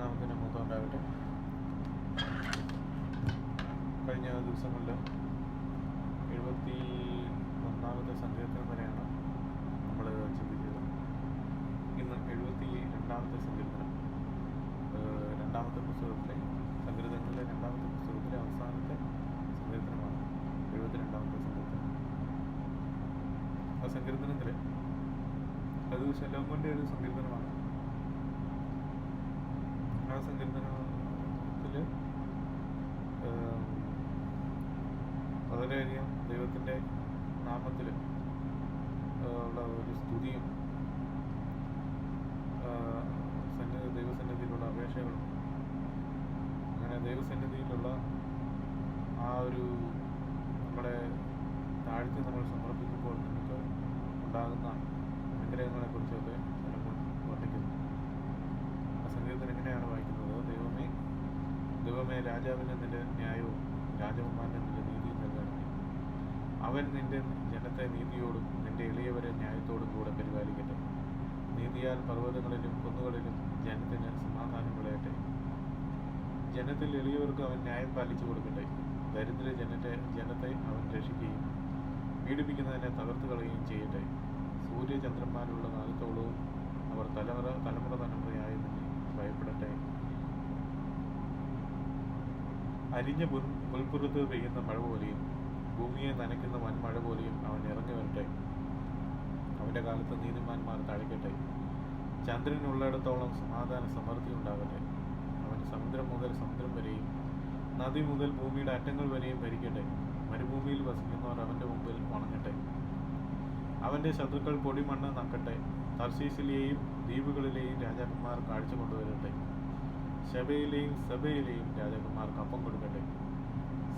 ദൈവനാമത്തിന് മൊത്തം ഉണ്ടാകട്ടെ കഴിഞ്ഞ ദിവസങ്ങളിൽ എഴുപത്തി ഒന്നാമത്തെ സങ്കീർത്തനം വരെയാണ് നമ്മൾ ചിന്തിച്ചത്. ഇന്ന് എഴുപത്തി രണ്ടാമത്തെ സങ്കീർത്തനം രണ്ടാമത്തെ പുസ്തകത്തിലെ സങ്കീർത്തനങ്ങളിലെ രണ്ടാമത്തെ പുസ്തകത്തിലെ അവസാനത്തെ സങ്കീർത്തനമാണ് എഴുപത്തി രണ്ടാമത്തെ സങ്കീർത്തനം ആ സങ്കീർത്തനത്തിൽ അത് ശലോമോന്റെ ഒരു സങ്കീർത്തനമാണ് ആ സങ്കീർത്തനത്തിൽ വളരെയധികം ദൈവത്തിന്റെ നാമത്തിൽ ഉള്ള ഒരു സ്തുതിയും സന്നിധി ദൈവസന്നിധിയിലുള്ള അപേക്ഷകളും അങ്ങനെ ദൈവസന്നിധിയിലുള്ള ആ ഒരു നമ്മുടെ താഴ്ത്തി നമ്മൾ സമർപ്പിക്കുമ്പോൾ നമുക്ക് ഉണ്ടാകുന്ന അനുഗ്രഹങ്ങളെക്കുറിച്ചൊക്കെ എങ്ങനെയാണ് വായിക്കുന്നത്? ദൈവമേ. ദൈവമേ രാജാവിന്റെ നിന്റെ ന്യായവും രാജകുമാരന്റെ നിന്റെ നീതിയും നൽകണമേ. അവൻ നിന്റെ ജനത്തെ നീതിയോടും നിന്റെ എളിയവരെ ന്യായത്തോടും കൂടെ പരിപാലിക്കട്ടെ. നീതിയാൽ പർവതങ്ങളിലും കുന്നുകളിലും ജനത്തിന് സമാധാനം വിളയട്ടെ. ജനത്തിൽ എളിയവർക്ക് അവൻ ന്യായം പാലിച്ചു കൊടുക്കട്ടെ. ദരിദ്ര ജനത്തെ ജനത്തെ അവൻ രക്ഷിക്കുകയും പീഡിപ്പിക്കുന്നതിനെ തകർത്ത് കളയുകയും ചെയ്യട്ടെ. സൂര്യചന്ദ്രന്മാരുള്ള കാലത്തോളവും അവർ തലമുറ തലമുറ തലമുറയായി ഭയപ്പെടട്ടെ. അരിഞ്ഞ പുൽ പുൽപ്പുറത്ത് പെയ്യുന്ന മഴ പോലെയും ഭൂമിയെ നനയ്ക്കുന്ന വൻമഴ പോലെയും അവൻ ഇറങ്ങി വരട്ടെ. അവന്റെ കാലത്ത് നീതിമാന്മാർ തഴയ്ക്കട്ടെ. ചന്ദ്രനുള്ളിടത്തോളം സമാധാന സമൃദ്ധി ഉണ്ടാകട്ടെ. അവൻ സമുദ്രം മുതൽ സമുദ്രം വരെയും നദി മുതൽ ഭൂമിയുടെ അറ്റങ്ങൾ വരെയും ഭരിക്കട്ടെ. മരുഭൂമിയിൽ വസിക്കുന്നവർ അവന്റെ മുമ്പിൽ വണങ്ങട്ടെ അവന്റെ ശത്രുക്കൾ പൊടിമണ്ണ് നക്കട്ടെ. തർശീസിലെയും ദ്വീപുകളിലെയും രാജാക്കന്മാർ കാഴ്ച കൊണ്ടുവരട്ടെ. ശബയിലെയും സബയിലെയും രാജാക്കന്മാർക്ക് അപ്പം കൊടുക്കട്ടെ.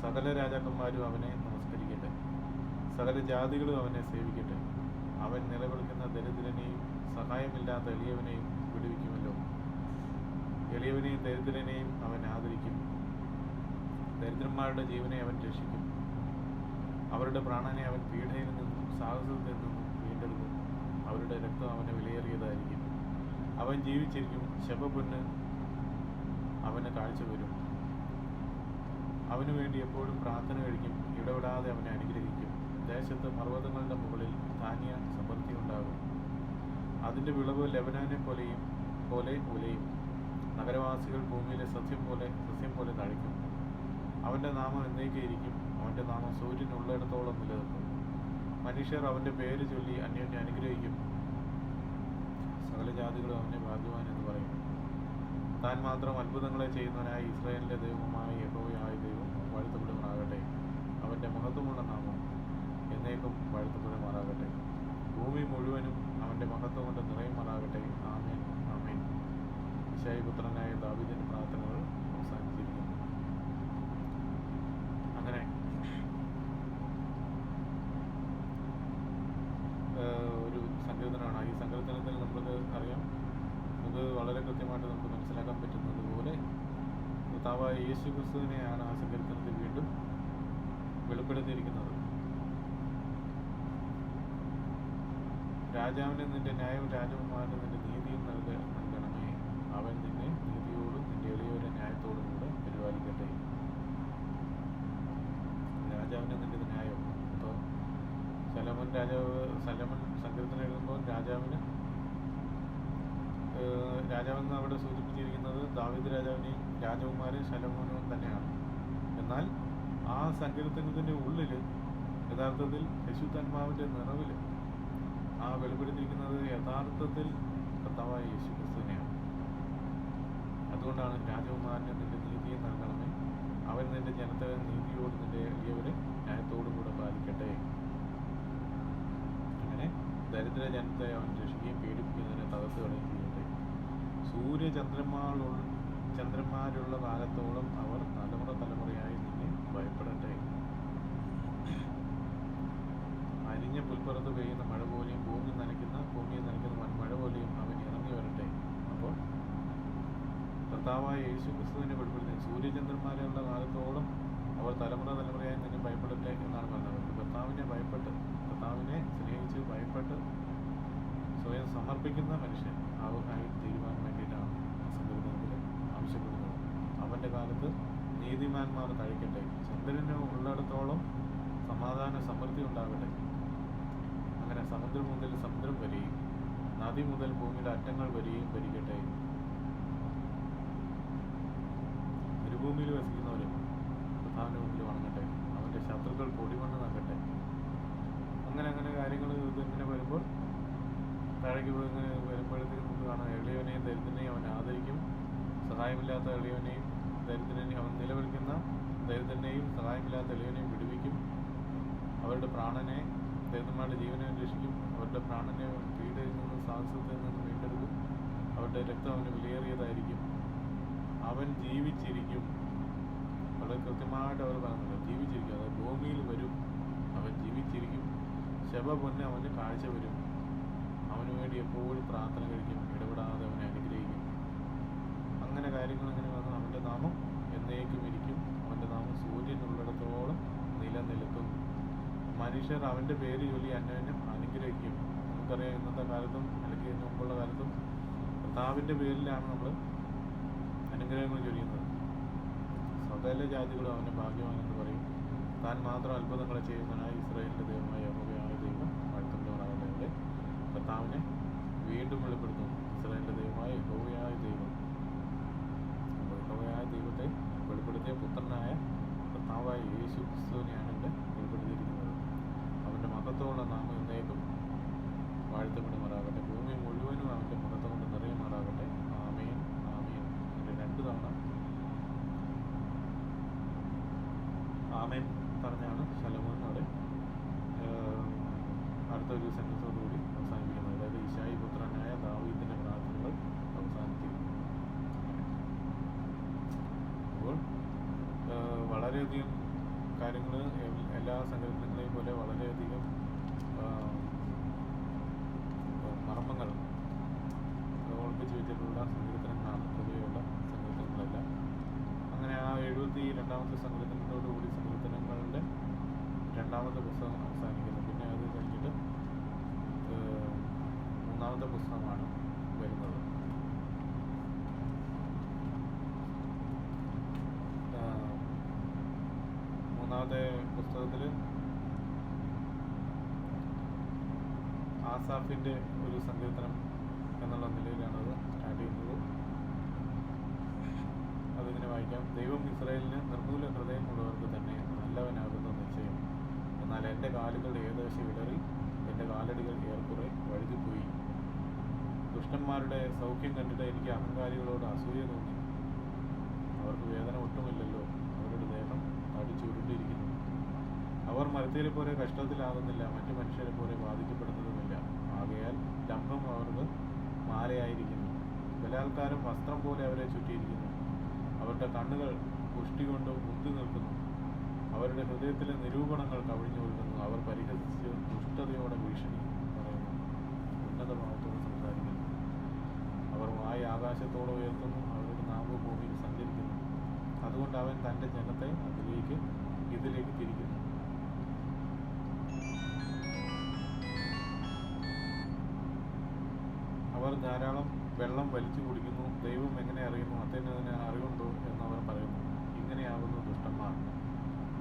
സകല രാജാക്കന്മാരും അവനെ നമസ്കരിക്കട്ടെ. സകല ജാതികളും അവനെ സേവിക്കട്ടെ. അവൻ നിലവിളിക്കുന്ന ദരിദ്രനെയും സഹായമില്ലാത്ത എളിയവനെയും വിടുവിക്കുമല്ലോ. എളിയവനെയും ദരിദ്രനെയും അവൻ ആദരിക്കും. ദരിദ്രന്മാരുടെ ജീവനെ അവൻ രക്ഷിക്കും. അവരുടെ പ്രാണനെ അവൻ പീഡയിൽ നിന്നും സാഹസത്തിൽ നിന്നും അവരുടെ രക്തം അവന് വിലയേറിയതായിരിക്കും. അവൻ ജീവിച്ചിരിക്കും. ശബപൊന്ന് അവന് കാഴ്ച വരും അവനു വേണ്ടി എപ്പോഴും പ്രാർത്ഥന കഴിക്കും. ഇടപെടാതെ അവനെ അനുഗ്രഹിക്കും. ദേശത്ത് പർവതങ്ങളുടെ മുകളിൽ ധാന്യ സമൃദ്ധി ഉണ്ടാകും. അതിന്റെ വിളവ് ലെബനാനെ പോലെയും പോലെ ഉലയും. നഗരവാസികൾ ഭൂമിയിലെ സസ്യം പോലെ സസ്യം പോലെ തഴിക്കും അവന്റെ നാമം എന്നേക്കേയിരിക്കും. അവന്റെ നാമം സൂര്യനുള്ളിടത്തോളം നിലനിൽക്കും. മനുഷ്യർ അവന്റെ പേര് ചൊല്ലി അന്യോന്യം അനുഗ്രഹിക്കും. സകല ജാതികളും അവനെ ഭാഗ്യവാൻ എന്ന് പറയുന്നു താൻ മാത്രം അത്ഭുതങ്ങളെ ചെയ്യുന്നവനായ ഇസ്രായേലിന്റെ ദൈവമായ യഹോവയായ ദൈവം വാഴ്ത്തപ്പെടുമാറാകട്ടെ. അവന്റെ മഹത്വമുള്ള നാമം എന്നേക്കും വാഴ്ത്തപ്പെടുമാറാകട്ടെ. ഭൂമി മുഴുവനും അവന്റെ മഹത്വം കൊണ്ട് നിറയുമാറാകട്ടെ. ആമേൻ ആമേൻ. ഇശായി പുത്രനായ പ്രാർത്ഥനകൾ അവസാനിച്ചിരിക്കുന്നു അങ്ങനെ ഏഹ് ഒരു സങ്കീർത്തനമാണ് ഈ സങ്കീർത്തനത്തിൽ നമുക്ക് അറിയാം നമുക്ക് വളരെ കൃത്യമായിട്ട് നമുക്ക് മനസ്സിലാക്കാൻ പറ്റുന്നത് പോലെ കർത്താവായ യേശു ക്രിസ്തുവിനെയാണ് ആ സങ്കീർത്തനത്തിൽ വീണ്ടും വെളിപ്പെടുത്തിയിരിക്കുന്നത്. രാജാവിന് നിന്റെ ന്യായവും രാജകുമാരന് നിന്റെ നീതിയും നൽക നൽകണമേ. അവൻ നിന്നെ നീതിയോടും നിന്റെ എളിയവരെ ന്യായത്തോടും കൂടെ പരിപാലിക്കട്ടെ. രാജാവിന് നിന്റെ ന്യായം അപ്പോൾ സലമൻ രാജാവ് സലമൻ സങ്കീർത്തനം എഴുതുമ്പോൾ രാജാവിന് രാജാവെന്ന് അവിടെ സൂചിപ്പിച്ചിരിക്കുന്നത് ദാവീദ് രാജാവിനെയും രാജകുമാരൻ ശലമോനും തന്നെയാണ്. എന്നാൽ ആ സങ്കീർത്തനത്തിന്റെ ഉള്ളിൽ യഥാർത്ഥത്തിൽ യശുദ്ധന്മാവിന്റെ നിറവിൽ ആ വെളിപ്പെടുത്തിയിരിക്കുന്നത് യഥാർത്ഥത്തിൽ കർത്താവായ യേശു ക്രിസ്തുവിനെയാണ് അതുകൊണ്ടാണ് രാജകുമാരന് നിന്റെ നീതിയെ നൽകണമേ. അവൻ നിന്റെ ജനത്തെ നീതിയോട് നിന്റെ എളിയവരെ ന്യായത്തോടും കൂടെ പാലിക്കട്ടെ. അങ്ങനെ ദരിദ്ര ജനത്തെ അവൻ രക്ഷിക്കുകയും പീഡിപ്പിക്കുന്നതിനെ തകർത്ത് കളയുകയും സൂര്യചന്ദ്രന്മാരുള്ള ചന്ദ്രന്മാരുള്ള കാലത്തോളം അവർ തലമുറ തലമുറയായി നിന്നെ ഭയപ്പെടട്ടെ. അരിഞ്ഞ പുൽപ്പുറത്ത് പെയ്യുന്ന മഴ പോലെയും ഭൂമി നനയ്ക്കുന്ന ഭൂമിയെ നനയ്ക്കുന്ന വൻ മഴ പോലെയും അവൻ ഇറങ്ങി വരട്ടെ. അപ്പോൾ കർത്താവായ യേശു ക്രിസ്തുവിനെ വെളിപ്പെടുത്തി സൂര്യചന്ദ്രന്മാരുള്ള കാലത്തോളം അവർ തലമുറ തലമുറയായി നിന്നെ ഭയപ്പെടട്ടെ എന്നാണ് പറഞ്ഞത്. കർത്താവിനെ ഭയപ്പെട്ട് കർത്താവിനെ സ്നേഹിച്ച് ഭയപ്പെട്ട് സ്വയം സമർപ്പിക്കുന്ന മനുഷ്യൻ ആവുകായി തീരുവാൻ വേണ്ടിയിട്ടാണ് ആ ആവശ്യപ്പെടുന്നത്. അവന്റെ കാലത്ത് നീതിമാന്മാർ കഴിക്കട്ടെ ചന്ദ്രന് ഉള്ളിടത്തോളം സമാധാന സമൃദ്ധി ഉണ്ടാകട്ടെ. അങ്ങനെ സമുദ്രം മുതൽ സമുദ്രം വരെയും നദി മുതൽ ഭൂമിയുടെ അറ്റങ്ങൾ വരെയും ഭരിക്കട്ടെ. മരുഭൂമിയിൽ വസിക്കുന്നവർ പ്രധാന മുമ്പിൽ വണങ്ങട്ടെ. അവന്റെ ശത്രുക്കൾ പൊടിമണ്ണ് നൽകട്ടെ അങ്ങനെ അങ്ങനെ കാര്യങ്ങൾ ഇതിങ്ങനെ വരുമ്പോൾ താഴേക്ക് വരുമ്പോഴത്തേക്ക് നമുക്ക് കാണാം എളിയവനെയും ദരിദ്രനെയും അവൻ ആദരിക്കും. സഹായമില്ലാത്ത എളിയവനെയും ദരിദ്രനെയും അവൻ നിലവിളിക്കുന്ന ദരിദ്രനെയും സഹായമില്ലാത്ത എളിയവനെയും വിടുവിക്കും. അവരുടെ പ്രാണനെ ദരിദ്രന്മാരുടെ ജീവനെ രക്ഷിക്കും. അവരുടെ പ്രാണനെ പീഡയിൽ നിന്നും സാഹസത്തിൽ നിന്ന് വീണ്ടെടുക്കും. അവരുടെ രക്തം അവന് വിലയേറിയതായിരിക്കും. അവൻ ജീവിച്ചിരിക്കും. വളരെ കൃത്യമായിട്ട് അവർ പറയുന്നുണ്ട് ജീവിച്ചിരിക്കും. അതായത് ഭൂമിയിൽ വരും. അവൻ ജീവിച്ചിരിക്കും. ശവ പൊന്നെ അവന് കാഴ്ച വരും. അവന് വേണ്ടി എപ്പോഴും പ്രാർത്ഥന കഴിക്കും ഇടപെടാതെ അവനെ അനുഗ്രഹിക്കും. അങ്ങനെ കാര്യങ്ങൾ അങ്ങനെ വന്ന് അവന്റെ നാമം എന്നേക്കും ഇരിക്കും. അവന്റെ നാമം സൂര്യനുള്ളിടത്തോളം നിലനിൽക്കും. മനുഷ്യർ അവന്റെ പേര് ചൊല്ലി അന്യോന്യം അനുഗ്രഹിക്കും. നമുക്കറിയാം ഇന്നത്തെ കാലത്തും അല്ലെങ്കിൽ ഇതിനു മുമ്പുള്ള കാലത്തും കർത്താവിന്റെ പേരിലാണ് നമ്മൾ അനുഗ്രഹങ്ങൾ ചൊല്ലുന്നത്. സകല ജാതികളും അവന്റെ ഭാഗ്യവാനെന്ന് പറയും. താൻ മാത്രം അത്ഭുതങ്ങളെ ചെയ്യുന്നതിനായി ഇസ്രായേലിന്റെ ദൈവമായ അവിടെ കർത്താവിനെ വീണ്ടും വെളിപ്പെടുത്തുന്നു ഇസ്രായേലിന്റെ ദൈവമായ യഹോവയായ ദൈവം. യഹോവയായ ദൈവത്തെ വെളിപ്പെടുത്തിയ പുത്രനായ കർത്താവായ യേശു ക്രിസ്തുവിനെയാണ് ഇവിടെ വെളിപ്പെടുത്തിയിരിക്കുന്നത്. അവന്റെ മഹത്വമുള്ള നാമം എന്നേക്കും വാഴ്ത്തപ്പെടുമാറാകട്ടെ. ഭൂമി മുഴുവനും അവന്റെ മഹത്വം കൊണ്ട് നിറയുമാറാകട്ടെ. ആമേൻ ആമേൻ. എന്റെ രണ്ട് തവണ ആമേൻ പറഞ്ഞാണ് ശലമോൻ ഒരു ഏഹ്, അടുത്ത ഒരു സെന്റൻസോടുകൂടി അവസാനിപ്പിക്കുന്നത് അതായത് ഈശായി പുത്രനായ ദാവീദിന്റെ പ്രാർത്ഥനകൾ അവസാനിച്ചിരിക്കുന്നു അപ്പോൾ ഏഹ്, വളരെയധികം കാര്യങ്ങൾ എല്ലാ സംഘടനകളെയും പോലെ വളരെയധികം മർമ്മങ്ങൾ ഒളിപ്പിച്ച് വെച്ചിട്ടുള്ള സങ്കീർത്തനങ്ങളാണ് പൊതുവെയുള്ള സങ്കീർത്തനങ്ങളെല്ലാം അങ്ങനെ ആ എഴുപത്തി രണ്ടാമത്തെ സങ്കീർത്തനത്തോടുകൂടി സങ്കീർത്തനങ്ങളുടെ രണ്ടാമത്തെ പുസ്തകം അവസാനിക്കുന്നു. പിന്നെ അത് കഴിഞ്ഞിട്ട് മൂന്നാമത്തെ പുസ്തകമാണ് മൂന്നാമത്തെ പുസ്തകത്തിൽ ആസാഫിന്റെ ഒരു സങ്കീർത്തനം എന്നുള്ള അത് സ്റ്റാർട്ട് ചെയ്യുന്നത്. അതിങ്ങനെ വായിക്കാം. ദൈവം ഇസ്രായേലിന് നിർമ്മൂല ഹൃദയമുള്ളവർക്ക് തന്നെ നല്ലവനാകുന്ന നിശ്ചയം. എന്നാൽ എന്റെ കാലുകൾ ഏകദേശം ഇടറി എന്റെ കാലടികൾ ഏറെക്കുറെ വഴുതിപ്പോയി. ദുഷ്ടന്മാരുടെ സൗഖ്യം കണ്ടിട്ട് എനിക്ക് അഹങ്കാരികളോട് അസൂയ തോന്നി. അവർക്ക് വേദന ഒട്ടുമില്ലല്ലോ. അവരുടെ ചുരുണ്ടിരിക്കുന്നു. തടിച്ചുരുണ്ടിരിക്കുന്നു അവർ മരത്തിലെ പോലെ കഷ്ടത്തിലാകുന്നില്ല മറ്റു മനുഷ്യരെ പോലെ ബാധിക്കപ്പെടുന്നതുമില്ല. ആകയാൽ ഡംഭം അവർക്ക് മാലയായിരിക്കുന്നു. ബലാത്കാരം വസ്ത്രം പോലെ അവരെ ചുറ്റിയിരിക്കുന്നു. അവരുടെ കണ്ണുകൾ പുഷ്ടി കൊണ്ട് മുന്തി നിൽക്കുന്നു. അവരുടെ ഹൃദയത്തിലെ നിരൂപണങ്ങൾ കവിഞ്ഞു കൊടുക്കുന്നു അവർ പരിഹസിച്ച് ദുഷ്ടതയോടെ ഭീഷണി പറയുന്നു. ഉന്നതഭാവത്തോടെ സംസാരിക്കുന്നു. അവർ വായ ആകാശത്തോടെ ഉയർത്തുന്നു. അവരുടെ നാവ് ഭൂമിയിൽ അതുകൊണ്ട് അവൻ തന്റെ ജനത്തെ അതിലേക്ക് ഇതിലേക്ക് തിരിക്കുന്നു. അവർ ധാരാളം വെള്ളം വലിച്ചു കുടിക്കുന്നു. ദൈവം എങ്ങനെ അറിയുന്നു? അദ്ദേഹത്തിന് അറിവുണ്ടോ അവർ പറയുന്നു. ഇങ്ങനെയാകുന്നു ദുഷ്ടന്മാർ.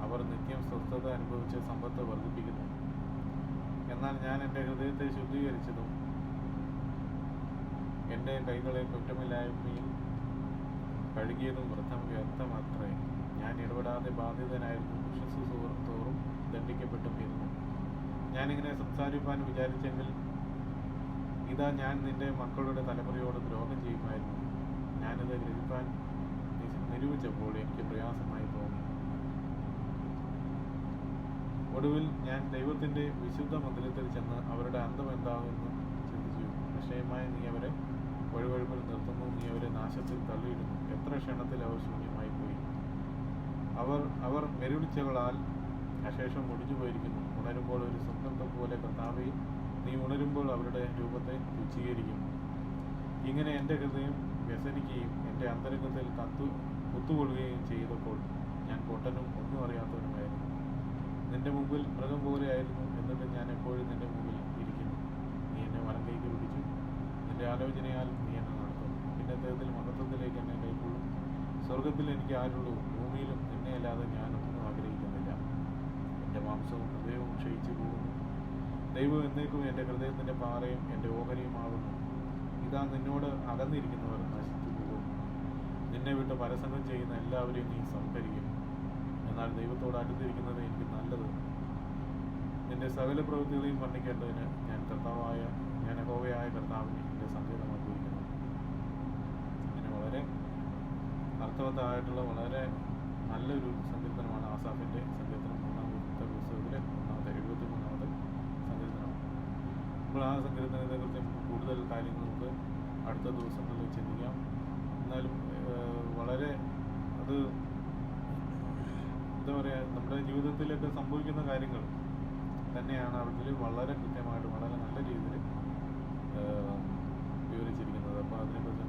അവർ നിത്യം സ്വസ്ഥത അനുഭവിച്ച് സമ്പത്ത് വർദ്ധിപ്പിക്കുന്നു. എന്നാൽ ഞാൻ എന്റെ ഹൃദയത്തെ ശുദ്ധീകരിച്ചതും എന്റെ കൈകളെ കുറ്റമില്ലായ്മയിൽ കഴുകിയതും വൃദ്ധം മാത്രമേ ഞാൻ ഇടപെടാതെ ബാധിതനായിരുന്നു. വിശ്വസ് തോറും ദണ്ഡിക്കപ്പെട്ടും ഇരുന്നു ഞാനിങ്ങനെ സംസാരിപ്പാൻ വിചാരിച്ചെങ്കിൽ ഇതാ ഞാൻ നിന്റെ മക്കളുടെ തലമുറയോട് ദ്രോഹം ചെയ്യുമായിരുന്നു. ഞാനത് ഗ്രഹിപ്പാൻ നിരൂപിച്ചപ്പോൾ എനിക്ക് പ്രയാസമായി തോന്നി. ഒടുവിൽ ഞാൻ ദൈവത്തിന്റെ വിശുദ്ധ മന്ദിരത്തിൽ ചെന്ന് അവരുടെ അന്തം എന്താകുമെന്ന് ചിന്തിച്ചു. നിശ്ചയമായി നീ അവരെ വഴുവഴുപ്പിൽ നിർത്തുന്നു. നീ അവരെ നാശത്തിൽ തള്ളിയിടുന്നു. എത്ര ക്ഷണത്തിൽ അവർ ശൂന്യമായി പോയി. അവർ അവർ മെരുവിളിച്ചകളാൽ അശേഷം മുടിഞ്ഞു പോയിരിക്കുന്നു. ഉണരുമ്പോൾ ഒരു സ്വന്തം പോലെ കർത്താവെ നീ ഉണരുമ്പോൾ അവരുടെ രൂപത്തെ തുച്ഛീകരിക്കും ഇങ്ങനെ എന്റെ ഹൃദയം വ്യസനിക്കുകയും എന്റെ അന്തരംഗത്തിൽ കത്തു കുത്തുകൊള്ളുകയും ചെയ്തപ്പോൾ ഞാൻ പൊട്ടനും ഒന്നും അറിയാത്തവനുമായിരുന്നു. നിന്റെ മുമ്പിൽ മൃഗം പോലെയായിരുന്നു എന്നിട്ട് ഞാൻ എപ്പോഴും നിന്റെ മുമ്പിൽ ഇരിക്കുന്നു. നീ എന്നെ വലം കൈക്ക് പിടിച്ചു നിന്റെ ആലോചനയാൽ നീ എന്നെ നടത്തും പിന്നത്തേതിൽ മഹത്വത്തിലേക്ക് എന്നെ കൈക്കൊള്ളും. സ്വർഗത്തിൽ എനിക്ക് ആരുള്ളൂ. ഭൂമിയിലും എന്നെയല്ലാതെ ഞാനൊന്നും ആഗ്രഹിക്കുന്നില്ല. എന്റെ മാംസവും ഹൃദയവും ക്ഷയിച്ചു പോകുന്നു. ദൈവം എന്നേക്കും എന്റെ ഹൃദയത്തിന്റെ പാറയും എന്റെ ഓഹരിയുമാകുന്നു. ഇതാ നിന്നോട് അകന്നിരിക്കുന്നവർ നശിച്ചു പോകും നിന്നെ വിട്ട് പരസംഗം ചെയ്യുന്ന എല്ലാവരെയും നീ സംഭരിക്കും എന്നാൽ ദൈവത്തോട് അടുത്തിരിക്കുന്നത് എനിക്ക് നല്ലത്. നിന്റെ സകല പ്രവൃത്തികളെയും വർണിക്കേണ്ടതിന് ഞാൻ കർത്താവായ ഞാൻ അഹോവയായ കർത്താവിനെ എന്റെ സങ്കേതമാക്കിയിരിക്കുന്നു ഇങ്ങനെ വളരെ അർത്ഥവത്തായിട്ടുള്ള വളരെ നല്ലൊരു സങ്കീർത്തനമാണ് ആസാഫിന്റെ സങ്കീർത്തനം. മൂന്നാമത്തെ പുസ്തകത്തിലെ മൂന്നാമത്തെ എഴുപത്തി മൂന്നാമത്തെ സങ്കീർത്തനമാണ്. അപ്പോൾ ആ സങ്കീർത്തനത്തെ കുറിച്ച് കൂടുതൽ കാര്യങ്ങൾ നമുക്ക് അടുത്ത ദിവസങ്ങളിൽ ചിന്തിക്കാം. എന്നാലും വളരെ അത് എന്താ പറയുക നമ്മുടെ ജീവിതത്തിലൊക്കെ സംഭവിക്കുന്ന കാര്യങ്ങൾ തന്നെയാണ് അതിൽ വളരെ കൃത്യമായിട്ട് വളരെ നല്ല രീതിയിൽ വിവരിച്ചിരിക്കുന്നത്. അപ്പോൾ അതിനെക്കുറിച്ച്